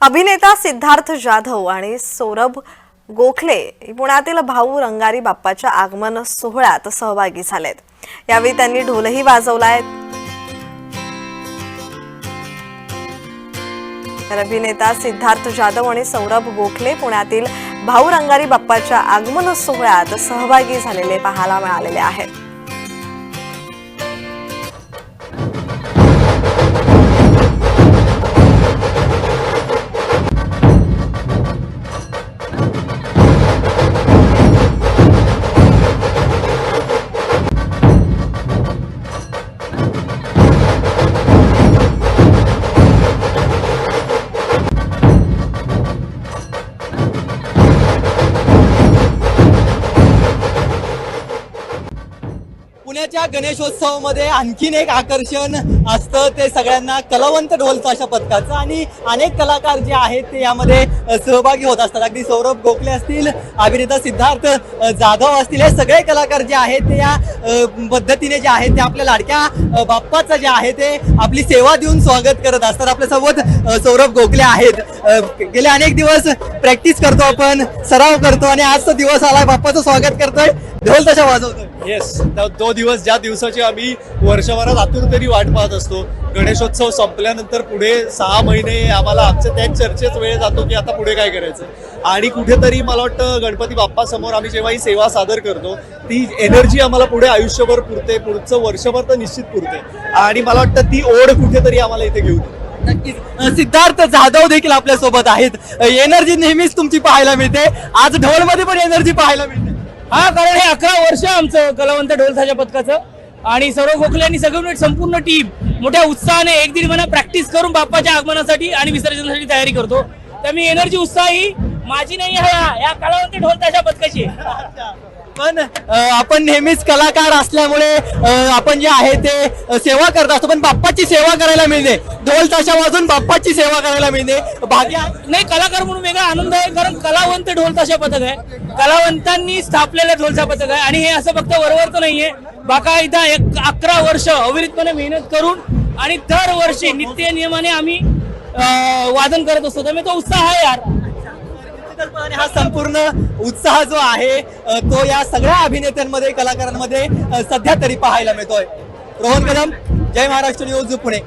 अभिनेता सिद्धार्थ जाधव आणि सौरभ गोखले पुण्यातील भाऊ रंगारी बाप्पाच्या आगमन सोहळ्यात सहभागी झालेत. यावेळी त्यांनी ढोलही वाजवलाय. तर अभिनेता सिद्धार्थ जाधव आणि सौरभ गोखले पुण्यातील भाऊ रंगारी बाप्पाच्या आगमन सोहळ्यात सहभागी झालेले पाहायला मिळालेले आहेत. पुण्याच्या गणेशोत्सवामध्ये आणखीन एक आकर्षण असतं ते सगळ्यांना कलावंत ढोल अशा पथकाचं. आणि अनेक कलाकार जे आहेत ते यामध्ये सहभागी होत असतात. अगदी सौरभ गोखले असतील अभिनेता सिद्धार्थ जाधव असतील हे सगळे कलाकार जे आहेत ते या पद्धतीने जे आहेत ते आपल्या लाडक्या बाप्पाचं जे आहे ते आपली सेवा देऊन स्वागत करत असतात. आपल्यासोबत सौरभ गोखले आहेत. गेले अनेक दिवस प्रॅक्टिस करतो आपण सराव करतो आणि आजचा दिवस आलाय बाप्पाचं स्वागत करतोय. ढोल तशा वाजवतोय. येस तो दिवस ज्या दिवसाची आम्ही वर्षभरात आतुरतेने वाट पाहत असतो गणेशोत्सव संपल्यानंतर पुढे सहा महिने आम्हाला आमच्या त्याच चर्चेत वेळ जातो की आता पुढे काय करायचं. आणि कुठेतरी मला वाटतं गणपती बाप्पा समोर आम्ही जेव्हा ही सेवा सादर करतो ती एनर्जी आम्हाला पुढे आयुष्यभर पुरते पुढचं वर्षभर तर निश्चित पुरते. आणि मला वाटतं ती ओढ कुठेतरी आम्हाला इथे घेऊन येते. नक्कीच. अ, सिद्धार्थ जाधव देखील आपल्यासोबत आहेत. एनर्जी नेहमीच तुमची पाहायला मिळते. आज ढोलमध्ये पण एनर्जी पाहायला मिळते. हा कारण हे अकरा वर्ष आमचं कलावंत ढोलथाच्या पथकाचं आणि सर्व गोखले आणि सगळं संपूर्ण टीम मोठ्या उत्साहाने एक दीड महिना प्रॅक्टिस करून बाप्पाच्या आगमनासाठी आणि विसर्जनासाठी तयारी करतो. तर मी एनर्जी उत्साह ही माझी नाही आहे या- कलावंत ढोलताच्या पथकाची पण आपण नेहमीच कलाकार असल्यामुळे आपण जे आहे ते सेवा करत असतो पण बाप्पाची सेवा करायला मिळते. ढोल ताशा वाजून बाप्पाची सेवा करायला मिळते. भाग्य नाही कलाकार म्हणून वेगळा आनंद आहे कारण कलावंत ढोलताशा पथक आहे. कलावंतांनी स्थापलेलं ढोलता पथक आहे. आणि हे असं फक्त वरवरचं नाहीये. बाकायदा एक अकरा वर्ष अविरितपणे मेहनत करून आणि दरवर्षी नित्य नियमाने आम्ही वादन करत असतो. त्यामुळे तो उत्साह आहे यार. निश्चितपणाने हा संपूर्ण उत्साह जो आहे तो या सगळ्या अभिनेत्यांमध्ये कलाकारांमध्ये सध्या तरी पाहायला मिळतोय. रोहन कदम जय महाराष्ट्र न्यूज पुणे.